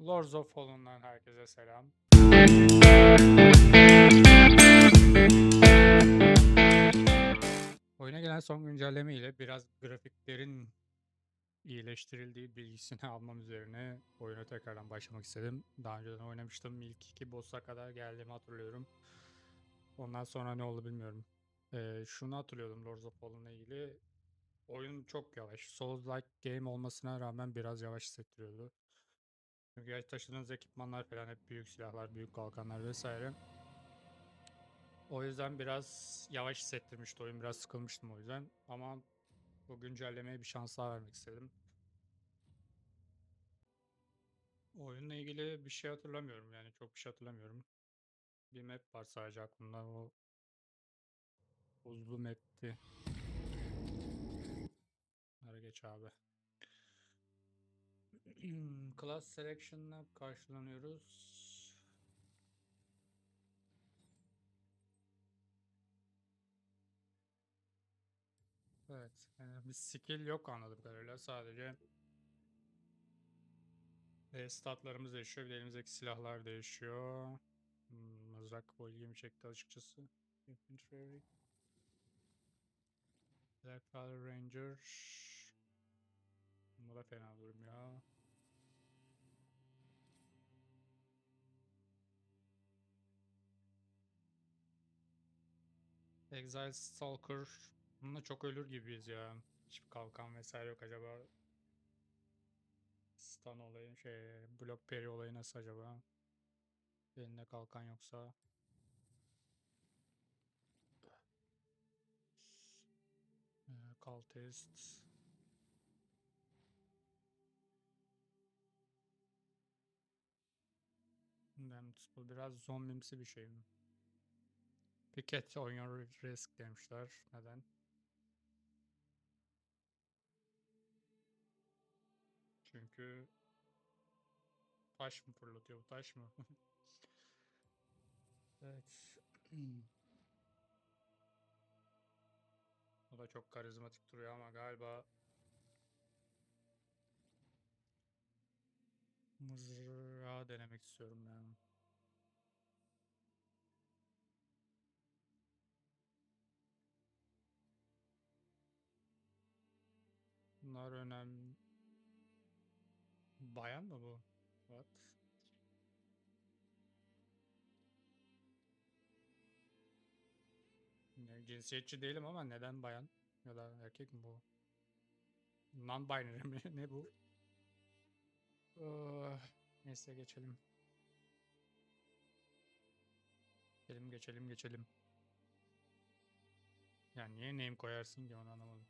Lords of Fallen'dan herkese selam. Oyuna gelen son güncelleme ile biraz grafiklerin iyileştirildiği bilgisini almam üzerine oyuna tekrardan başlamak istedim. Daha önceden oynamıştım. İlk iki boss'a kadar geldiğimi hatırlıyorum. Ondan sonra ne oldu bilmiyorum. Ee, şunu hatırlıyordum Lords of Fallen'la ilgili. Oyun çok yavaş. Souls-like game olmasına rağmen biraz yavaş hissettiriyordu. Çünkü taşıdığınız ekipmanlar falan hep büyük silahlar, büyük kalkanlar vesaire. O yüzden biraz yavaş hissettirmişti oyun. Biraz sıkılmıştım o yüzden. Ama bu güncellemeye bir şans daha vermek istedim. Oyunla ilgili bir şey hatırlamıyorum yani çok bir şey hatırlamıyorum. Bir map var sadece aklımda o buzlu map'ti. Hadi geç abi. Class Selection'la karşılanıyoruz. Evet. Yani bir skill yok anladığım kadarıyla. Sadece e, statlarımız değişiyor. Bir de elimizdeki silahlar değişiyor. Hmm, mızrak bu ilgimi çekti açıkçası. Infantry. Black Ranger. Bu da fena durmuyor. Exile Stalker. Bununla çok ölür gibiyiz ya. Hiçbir kalkan vesaire yok acaba. Stun olayı, şey, block parry olayı nasıl acaba? Elinde kalkan yoksa. Ee, Cultist. Damned bu biraz zombimsi bir şey mi? Piket on your risk demişler. Neden? Çünkü taş mı fırlatıyor bu taş mı? evet. o da çok karizmatik duruyor ama galiba mızrağı denemek istiyorum yani. Bunlar önemli. Bayan mı bu? What? Ne, cinsiyetçi değilim ama neden bayan? Ya da erkek mi bu? Non-binary mi? ne bu? Ah, neyse geçelim. Geçelim geçelim geçelim. Yani niye name koyarsın ki onu anlamadım.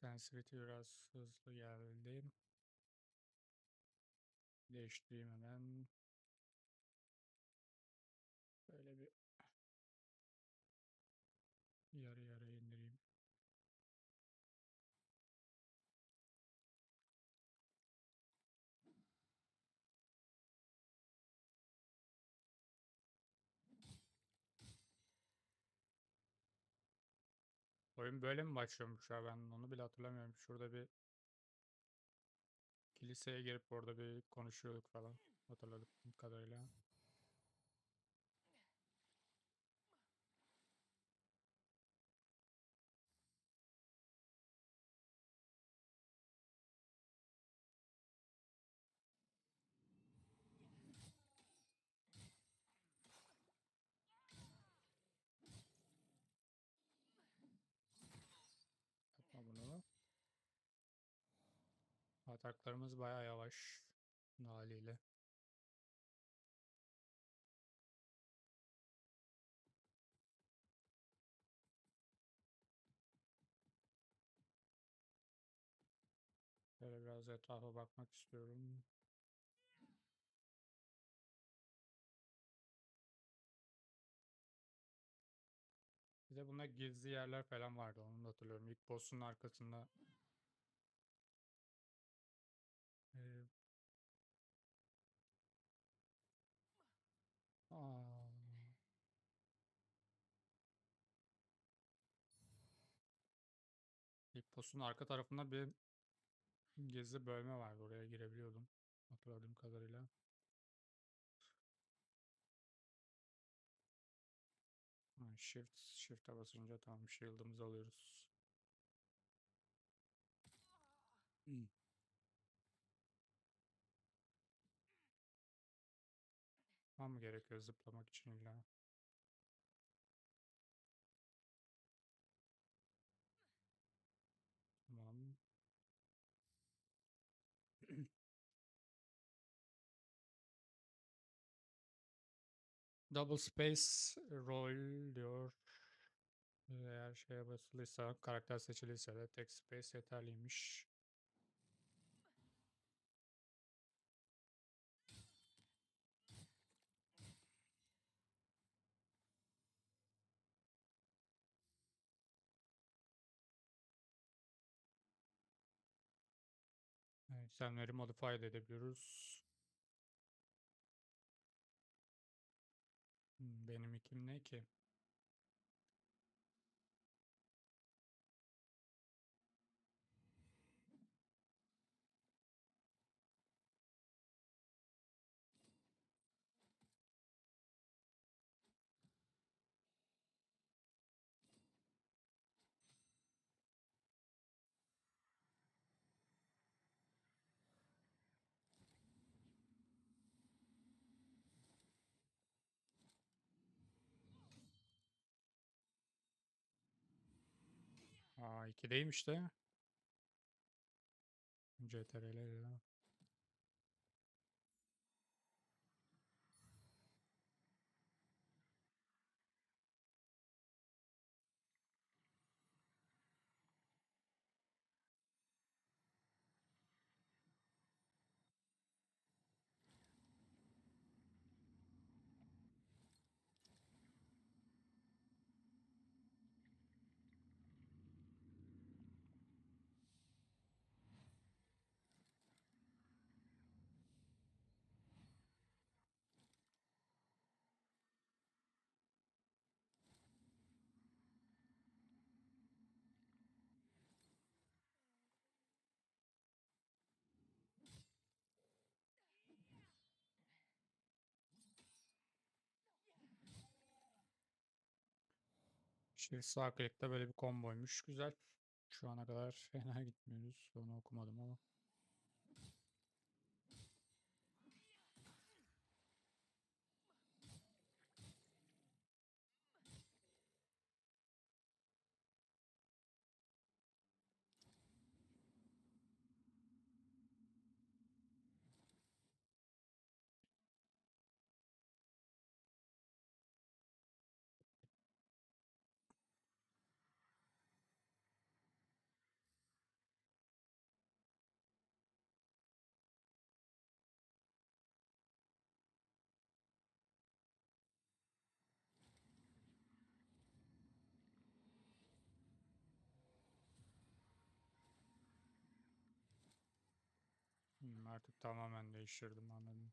Sensitivity biraz hızlı geldi. Değiştireyim hemen. Oyun böyle mi başlıyormuş ya ben onu bile hatırlamıyorum. Şurada bir kiliseye girip orada bir konuşuyorduk falan hatırladığım kadarıyla. Ataklarımız baya yavaş haliyle. Şöyle biraz etrafa bakmak istiyorum. Bir de bunda gizli yerler falan vardı onu hatırlıyorum. İlk boss'un arkasında boss'un arka tarafında bir gizli bölme vardı. Oraya girebiliyordum. Hatırladığım kadarıyla. Shift, Shift'e basınca tamam shield'ımızı alıyoruz. Hmm. Tamam mı gerekiyor zıplamak için illa? Tamam. Double space rol diyor. Eğer şeye basılıysa, karakter seçiliyse de tek space yeterliymiş. Evet, itemleri modify de edebiliyoruz. Hmm, Benim ikim ne ki? Aa 2'deymiş de. CTRL Shift sağ klikte böyle bir komboymuş. Güzel. Şu ana kadar fena gitmiyoruz. Onu okumadım ama. Hmm, artık tamamen değiştirdim anladım.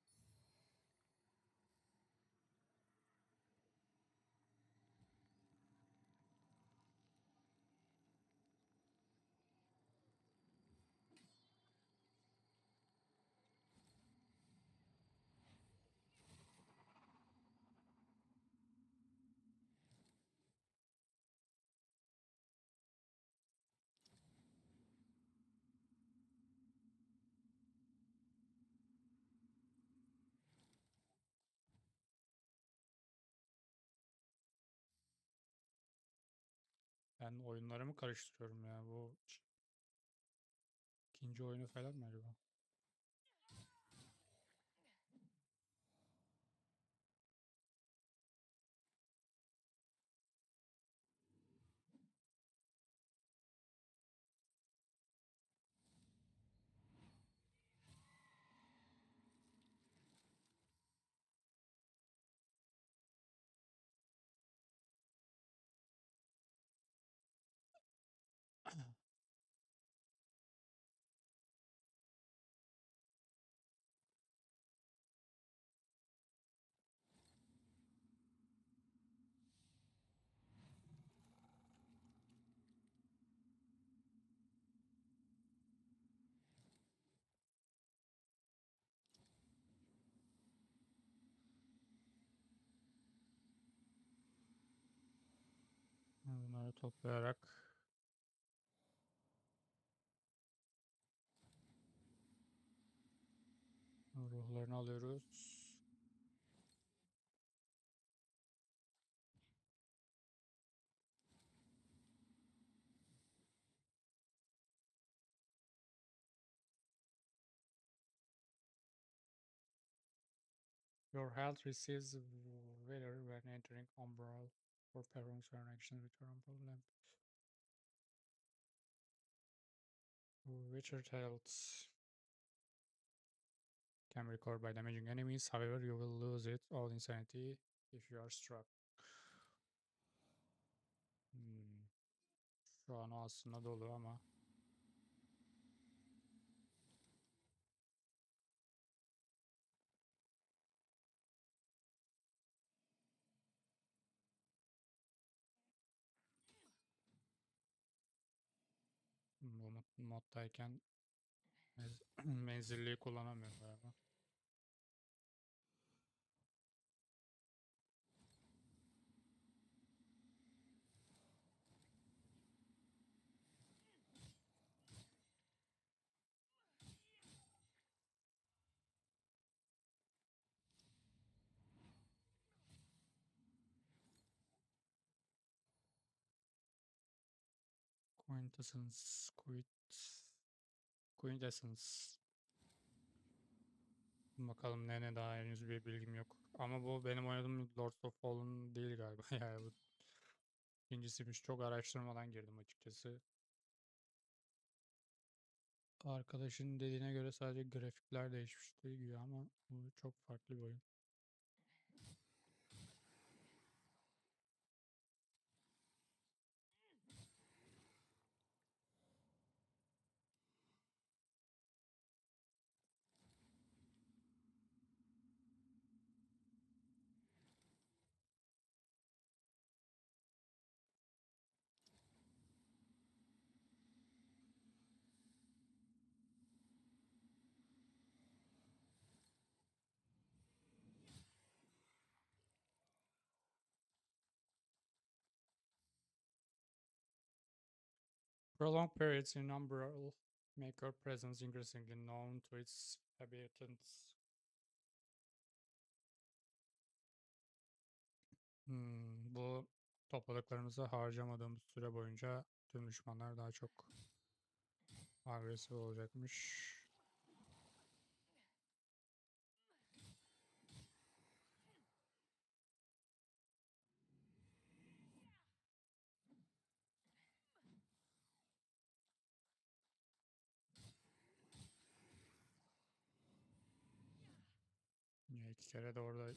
Ben oyunları mı karıştırıyorum ya bu ikinci oyunu falan mı acaba? Toplayarak ruhlarını alıyoruz. Your health receives weather when entering Umbral for with your Umbral lamp. Richard health can be recovered by damaging enemies. However, you will lose it all insanity if you are struck. Hmm. Şu an aslında dolu ama bu mod- moddayken menzilliyi kullanamıyorum galiba. Quintessence, quit, quintessence. Bakalım ne ne daha henüz bir bilgim yok. Ama bu benim oynadığım Lords of Fallen değil galiba. yani bu ikincisiymiş. Çok araştırmadan girdim açıkçası. Arkadaşın dediğine göre sadece grafikler değişmişti güya ama bu çok farklı bir oyun. Prolonged periods in Umbral make your presence increasingly known to its inhabitants. Hmm, bu topladıklarımızı harcamadığımız süre boyunca tüm düşmanlar daha çok agresif olacakmış. Kere de orada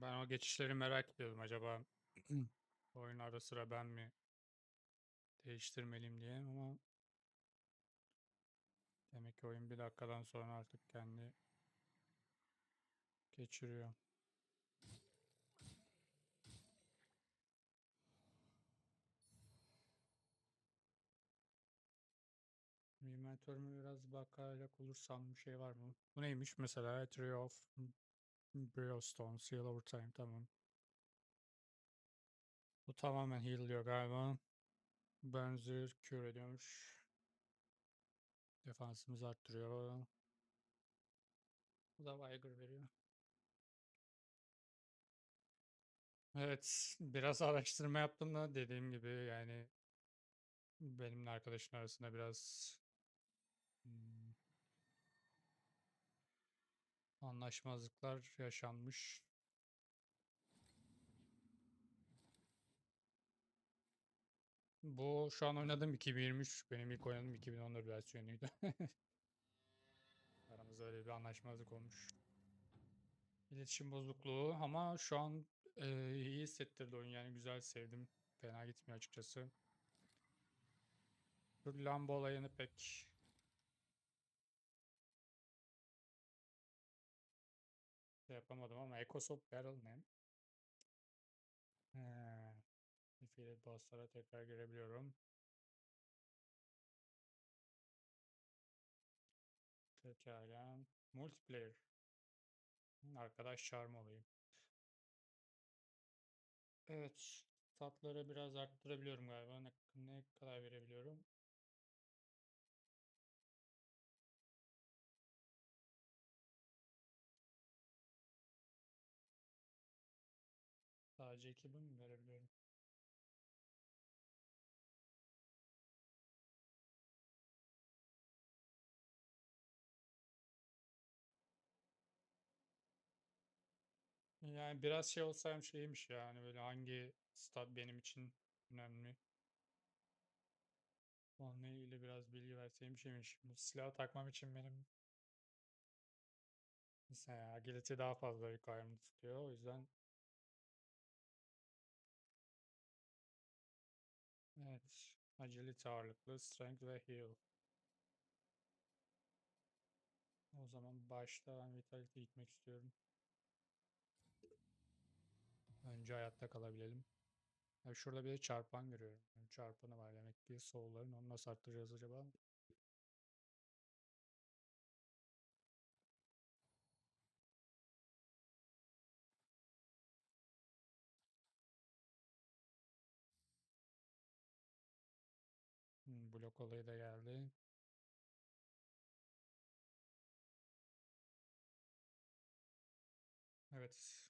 Ben o geçişleri merak ediyordum acaba oyun ara sıra ben mi değiştirmeliyim diye ama demek ki oyun bir dakikadan sonra artık kendi geçiriyor. Inventörümü biraz bakacak olursam bir şey var mı? Bu neymiş mesela? Tree of Brillstone, Seal over time tamam. Bu tamamen heal'liyor galiba. Benzer cure ediyormuş. Defansımızı arttırıyor. Bu da Vigor veriyor. Evet, biraz araştırma yaptım da dediğim gibi yani benimle arkadaşın arasında biraz hmm, anlaşmazlıklar yaşanmış. Bu şu an oynadığım 2023, benim ilk oynadığım 2014 versiyonuydu. Aramızda öyle bir anlaşmazlık olmuş. İletişim bozukluğu ama şu an e, iyi hissettirdi oyun yani güzel sevdim. Fena gitmiyor açıkçası. Şu Lambo olayını pek yapamadım ama Ecosop Battleman. He. Defeated bosslara tekrar girebiliyorum. Pekala. Multiplayer. Arkadaş çağırma olayı. Evet. Tatları biraz arttırabiliyorum galiba. Ne, ne kadar verebiliyorum? Sadece 2000 mi verebiliyorum? Yani biraz şey olsam şeymiş yani böyle hangi stat benim için önemli. Onunla ilgili biraz bilgi verseyim şeymiş. Bu silahı takmam için benim mesela agility daha fazla requirement tutuyor. O yüzden evet agility ağırlıklı strength ve heal. O zaman başta ben vitality gitmek istiyorum. Önce hayatta kalabilelim. Ya şurada bir de çarpan görüyorum. Yani çarpanı var demek ki soul'ların. Onu nasıl arttıracağız acaba? Blok olayı da geldi. Evet.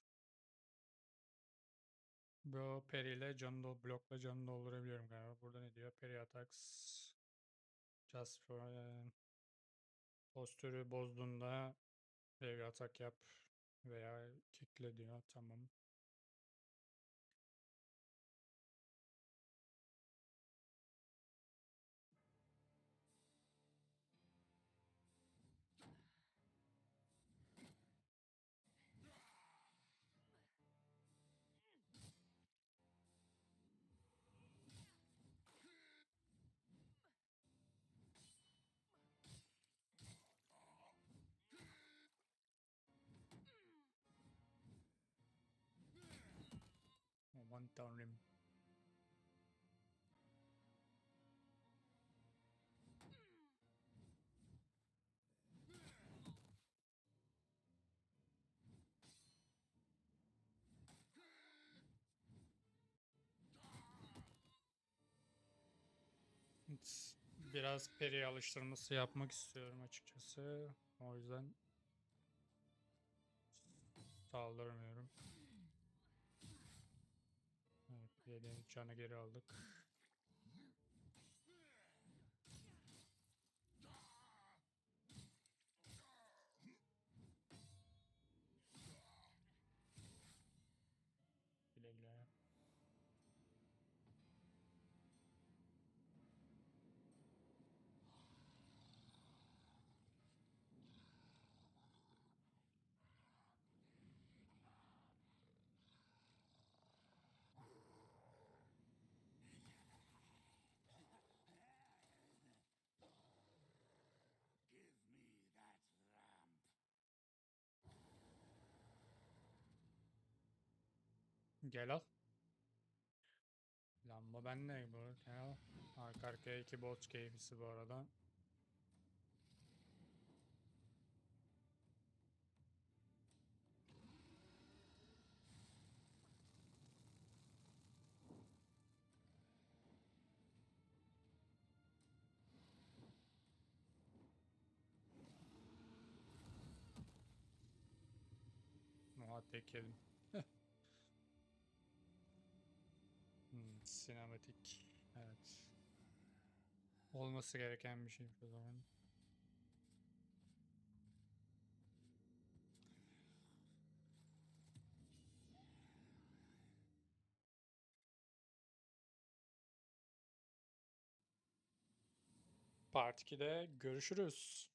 Bu peri ile canı dol blokla canı doldurabiliyorum galiba. Burada ne diyor? Peri attacks just for eh, postürü bozduğunda heavy atak yap veya kickle diyor. Tamam. Tanrım. Biraz peri alıştırması yapmak istiyorum açıkçası. O yüzden saldırmıyorum. Yediğimiz canı geri aldık. Gel al. Lamba bende bu. Gel. Arka arkaya iki bot keyfisi bu arada. Muhabbet. Sinematik. Evet. Olması gereken bir şey o zaman. Part 2'de görüşürüz.